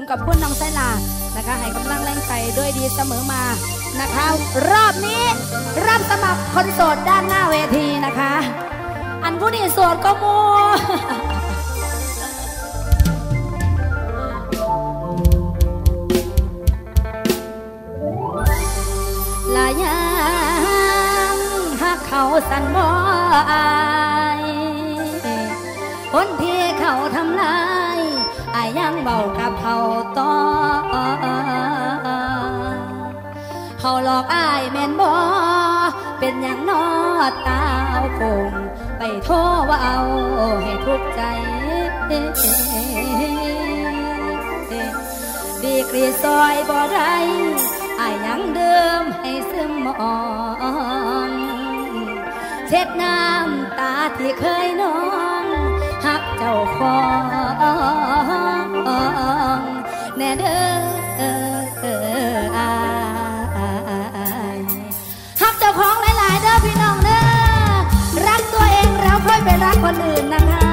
คุณกับคุณน้องไซลานะคะให้กำลังแรงใจด้วยดีเสมอมานะคะ รอบนี้รับสมัครคนโสดด้านหน้าเวทีนะคะ อันผู้นี้โสดก็มัวลายังหักเขาสันบ่อายคนที่เขาทำลาย ยังเบากับเขาต่อเขาหลอกอายแม่นบ่เป็นอย่างนอตาวคงไปโทษว่าเอาให้ทุกข์ใจดีกรีซอยบ่ได้อายยังเดิมให้ซึมมองเช็ดน้ำตาที่เคยนองหักเจ้าของ คนอื่นนะคะ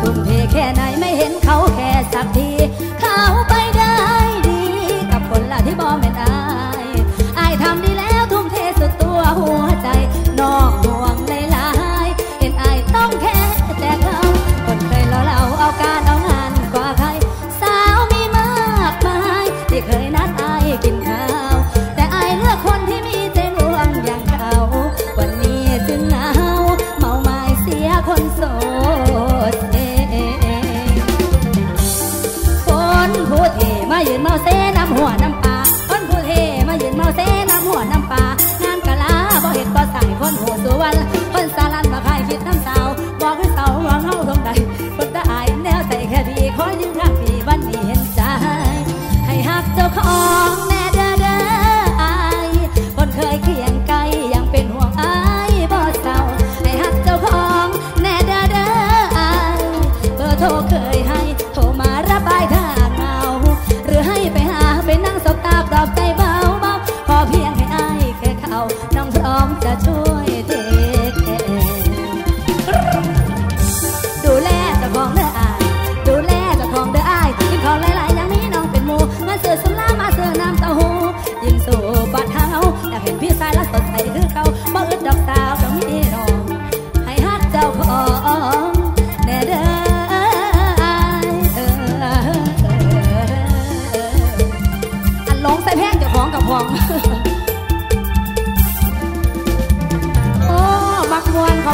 ทุ่มเทแค่ไหนไม่เห็นเขาแค่สักที ยืนเมาเซน้ำหัว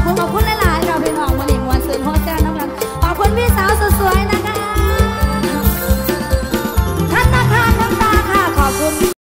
婆，老婆来。